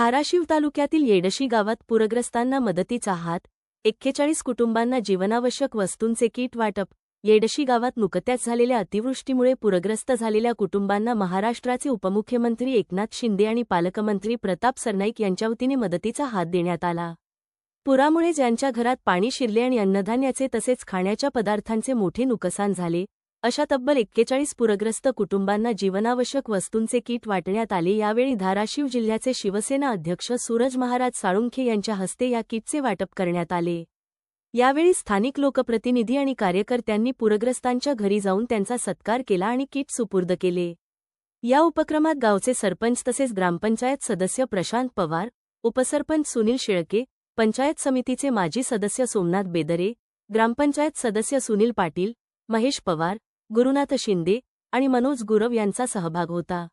धाराशिव तालुक्यातील येडशी गावात पूरग्रस्तांना मदतीचा हात एक्केचाळीस कुटुंबांना जीवनावश्यक वस्तूंचे किट वाटप येडशी गावात नुकत्याच झालेल्या अतिवृष्टीमुळे पूरग्रस्त झालेल्या कुटुंबांना महाराष्ट्राचे उपमुख्यमंत्री एकनाथ शिंदे आणि पालकमंत्री प्रताप सरनाईक यांच्या वतीने मदतीचा हात देण्यात आला. पुरामुळे ज्यांच्या घरात पाणी शिरले आणि अन्नधान्याचे तसेच खाण्याच्या पदार्थांचे मोठे नुकसान झाले अशा तब्बल एक्केचाळीस पूरग्रस्त कुटुंबांना जीवनावश्यक वस्तूंचे किट वाटण्यात आले यावेळी धाराशिव जिल्ह्याचे शिवसेना अध्यक्ष सूरज महाराज साळुंखे यांच्या हस्ते या किटचे वाटप करण्यात आले. यावेळी स्थानिक लोकप्रतिनिधी आणि कार्यकर्त्यांनी पूरग्रस्तांच्या घरी जाऊन त्यांचा सत्कार केला आणि किट सुपूर्द केले. या उपक्रमात गावचे सरपंच तसेच ग्रामपंचायत सदस्य प्रशांत पवार उपसरपंच सुनील शेळके पंचायत समितीचे माजी सदस्य सोमनाथ बेदरे ग्रामपंचायत सदस्य सुनील पाटील महेश पवार गुरुनाथ शिंदे आणि मनोज गुरव यांचा सहभाग होता.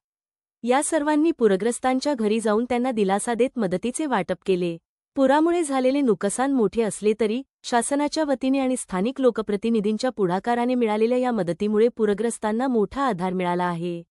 या सर्वांनी पूरग्रस्तांच्या घरी जाऊन त्यांना दिलासा देत मदतीचे वाटप केले. पुरामुळे झालेले नुकसान मोठे असले तरी शासनाच्या वतीने आणि स्थानिक लोकप्रतिनिधींच्या पुढाकाराने मिळालेल्या या मदतीमुळे पूरग्रस्तांना मोठा आधार मिळाला आहे.